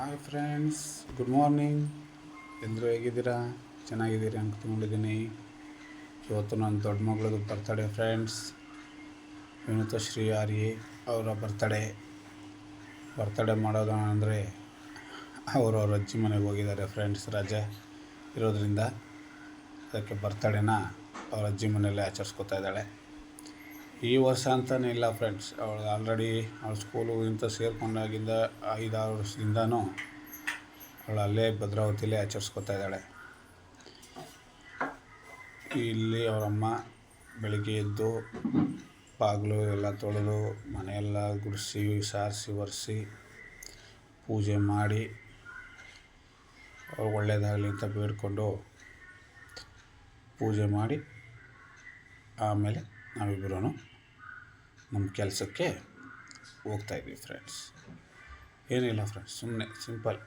Hi friends good morning ಎಲ್ಲರೂ ಹೇಗಿದ್ದೀರಾ? ಚೆನ್ನಾಗಿದ್ದೀರಿ ಅಂದ್ಕೊಂಡಿದ್ದೀನಿ ಇವತ್ತು ನನ್ನ ದೊಡ್ಡ ಮಗಳದು birthday friends Vinuthashree Arya ಅವರ ಬರ್ತಡೆ ಬರ್ತಡೆ ಮಾಡೋದು ಅಂದರೆ ಅವರು ಅವ್ರ ಅಜ್ಜಿ ಮನೆಗೆ ಹೋಗಿದ್ದಾರೆ ಫ್ರೆಂಡ್ಸ್ ರಜೆ ಇರೋದ್ರಿಂದ. ಅದಕ್ಕೆ ಬರ್ತಡೇನ ಅವ್ರ ಅಜ್ಜಿ ಮನೆಯಲ್ಲೇ ಆಚರಿಸ್ಕೊತಾ ಇದ್ದಾಳೆ. ಈ ವರ್ಷ ಅಂತಲೇ ಇಲ್ಲ ಫ್ರೆಂಡ್ಸ್ ಅವಳು ಆಲ್ರೆಡಿ ಅವಳು ಸ್ಕೂಲು ಇಂಥ ಸೇರ್ಕೊಂಡಾಗಿಂದ ಐದಾರು ವರ್ಷದಿಂದನೂ ಅವಳು ಅಲ್ಲೇ ಭದ್ರಾವತಿಯಲ್ಲೇ ಆಚರಿಸ್ಕೊತಾ ಇದ್ದಾಳೆ. ಇಲ್ಲಿ ಅವರಮ್ಮ ಬೆಳಿಗ್ಗೆ ಎದ್ದು ಬಾಗಿಲು ಎಲ್ಲ ತೊಳೆದು ಮನೆಯೆಲ್ಲ ಗುಡಿಸಿ, ಸಾರಿಸಿ, ಒರೆಸಿ ಪೂಜೆ ಮಾಡಿ ಅವ್ರು ಒಳ್ಳೆಯದಾಗಲಿ ಅಂತ ಬೇಡಿಕೊಂಡು ಪೂಜೆ ಮಾಡಿ ಆಮೇಲೆ ನಾವಿಬ್ಬರೂ ನಮ್ಮ ಕೆಲಸಕ್ಕೆ ಹೋಗ್ತಾಯಿದ್ವಿ ಫ್ರೆಂಡ್ಸ್ ಏನಿಲ್ಲ ಫ್ರೆಂಡ್ಸ್ ಸುಮ್ಮನೆ ಸಿಂಪಲ್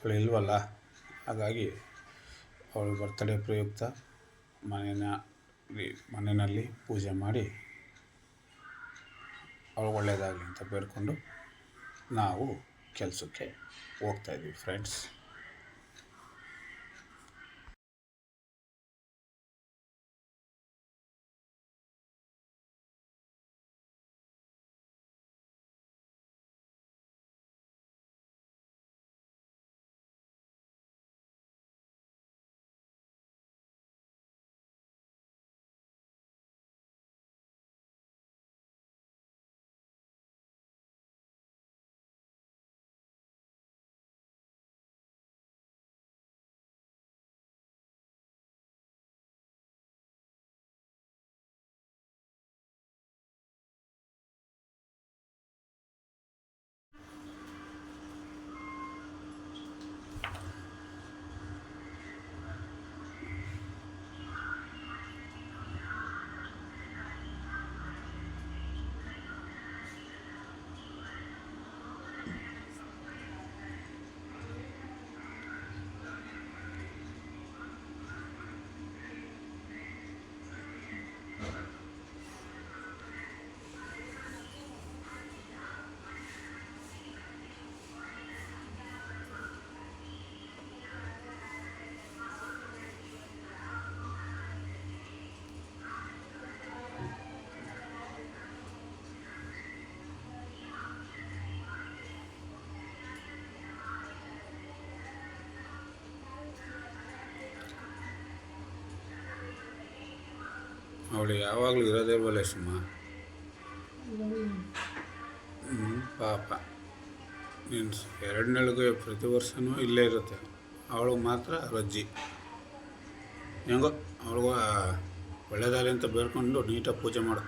ಅವಳು ಇಲ್ವಲ್ಲ? ಹಾಗಾಗಿ ಅವಳು ಬರ್ತಡೇ ಪ್ರಯುಕ್ತ ಮನೆಯ ಮನೆಯಲ್ಲಿ ಪೂಜೆ ಮಾಡಿ ಅವಳು ಒಳ್ಳೆಯದಾಗಲಿ ಅಂತ ಬೇಡಿಕೊಂಡು ನಾವು ಕೆಲಸಕ್ಕೆ ಹೋಗ್ತಾಯಿದ್ವಿ ಫ್ರೆಂಡ್ಸ್ ಅವಳು ಯಾವಾಗಲೂ ಇರೋದೇ ಇಲ್ವಲ್ಲ ಸುಮ್ಮ ಪಾಪ. ನೀನು ಎರಡನೇಳಿಗೆ ಪ್ರತಿ ವರ್ಷವೂ ಇಲ್ಲೇ ಇರುತ್ತೆ. ಅವಳು ಮಾತ್ರ ರಜ್ಜಿ. ಹೆಂಗೋ, ಅವಳಿಗೂ ಒಳ್ಳೇದಾಗಲಿ ಅಂತ ಬೇಡ್ಕೊಂಡು ನೀಟಾಗಿ ಪೂಜೆ ಮಾಡು.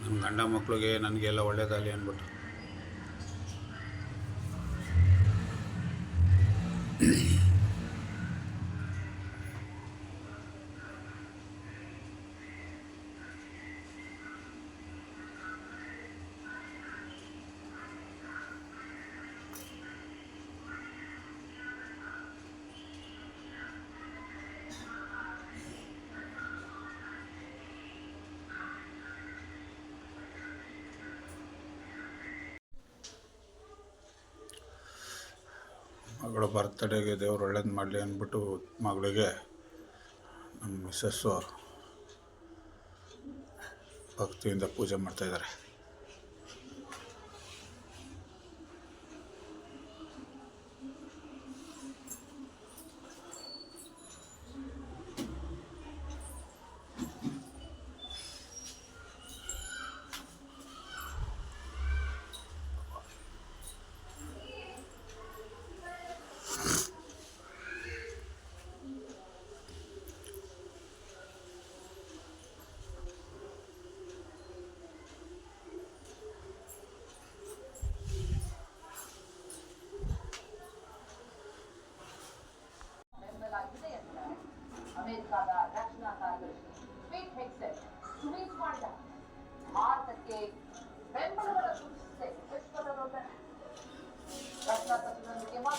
ನನ್ನ ಗಂಡ ಮಕ್ಕಳಿಗೆ ನನಗೆಲ್ಲ ಒಳ್ಳೇದಾಗಲಿ ಅಂದ್ಬಿಟ್ಟು. ಮಗಳ ಬರ್ತಡೇಗೆ ದೇವ್ರು ಒಳ್ಳೇದು ಮಾಡಲಿ ಅಂದ್ಬಿಟ್ಟು ಮಗಳಿಗೆ ನಮ್ಮ ಮಿಸ್ಸಸ್ಸು ಭಕ್ತಿಯಿಂದ ಪೂಜೆ ಮಾಡ್ತಾಯಿದ್ದಾರೆ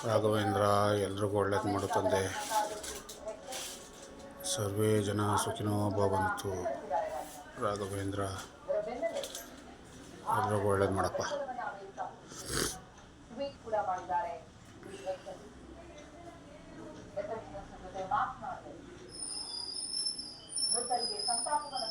ರಾಘವೇಂದ್ರ ಎಲ್ರಿಗೂ ಒಳ್ಳೇದು ಮಾಡುತ್ತಂದೆ ಸರ್ವೇ ಜನ ಸುಖಿನೋ ಬಂತು ರಾಘವೇಂದ್ರ ಎಲ್ರಿಗೂ ಒಳ್ಳೇದು ಮಾಡಪ್ಪ. ಸಂತಾಪವನ್ನು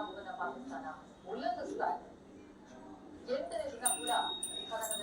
உங்க நான் பார்த்துட்டானா உள்ளது சுடாது எத்தனை கூட கடந்த